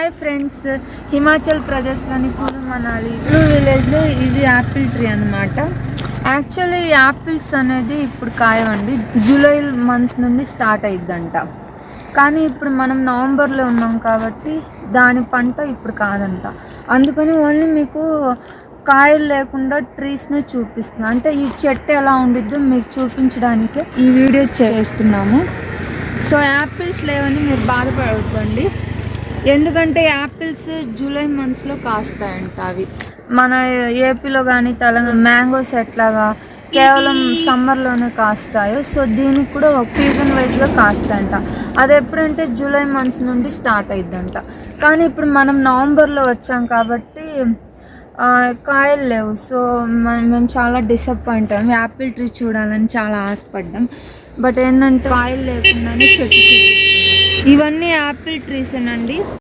Hi friends Himachal ప్రదేశ్లోని కులు మనాలి. కులు విలేజ్లో ఇది యాపిల్ ట్రీ అనమాట యాక్చువల్లీ యాపిల్స్ అనేది ఇప్పుడు కాయవండి. జూలై మంత్ నుండి స్టార్ట్ అయిద్దంట. కానీ ఇప్పుడు మనం నవంబర్లో ఉన్నాం కాబట్టి దాని పంట ఇప్పుడు కాదంట. అందుకని ఓన్లీ మీకు కాయలు లేకుండా ట్రీస్ని చూపిస్తున్నాం. అంటే ఈ చెట్టు ఎలా ఉండిద్దో మీకు చూపించడానికే ఈ వీడియో చేస్తున్నాము. సో యాపిల్స్ లేవని మీరు బాధపడవద్దండి. ఎందుకంటే యాపిల్స్ జూలై మంత్స్లో కాస్తాయంట అవి. మన ఏపీలో కానీ తెలంగాణ మ్యాంగోస్ ఎట్లాగా కేవలం సమ్మర్లోనే కాస్తాయో సో దీనికి కూడా ఒక సీజన్ వైజ్గా కాస్తాయంట. అది ఎప్పుడంటే జూలై మంత్స్ నుండి స్టార్ట్ అయిద్దంట. కానీ ఇప్పుడు మనం నవంబర్లో వచ్చాం కాబట్టి కాయలు లేవు. సో మనం మేము చాలా డిసప్పాయింట్ అయ్యాం. యాపిల్ ట్రీ చూడాలని చాలా ఆశపడ్డాం. బట్ ఏంటంటే కాయలు లేకుండానే చెట్టు ఇవన్నీ యాపిల్ ట్రీసేనండి